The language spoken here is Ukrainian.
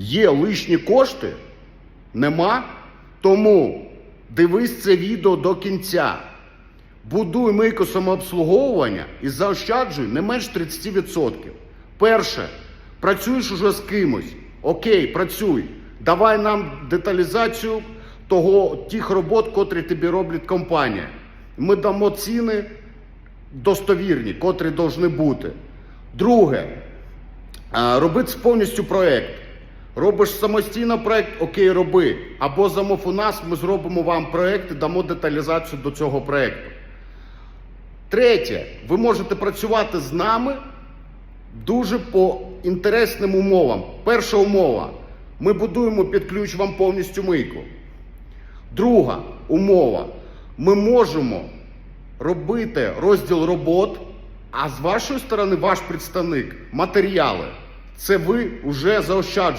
Є лишні кошти? Нема? Тому дивись це відео до кінця. Будуй мийку самообслуговування і заощаджуй не менш 30%. Перше, працюєш уже з кимось. Окей, працюй. Давай нам деталізацію того, тих робот, котрі тобі роблять компанія. Ми дамо ціни достовірні, котрі повинні бути. Друге, а, робити повністю проект. Робиш самостійно проект, окей, роби. Або замов у нас, ми зробимо вам проект і дамо деталізацію до цього проекту. Третє, ви можете працювати з нами дуже по інтересним умовам. Перша умова. Ми будуємо під ключ вам повністю мийку. Друга умова. Ми можемо робити розділ робот, а з вашої сторони ваш представник матеріали. Це ви вже заощаджуєте.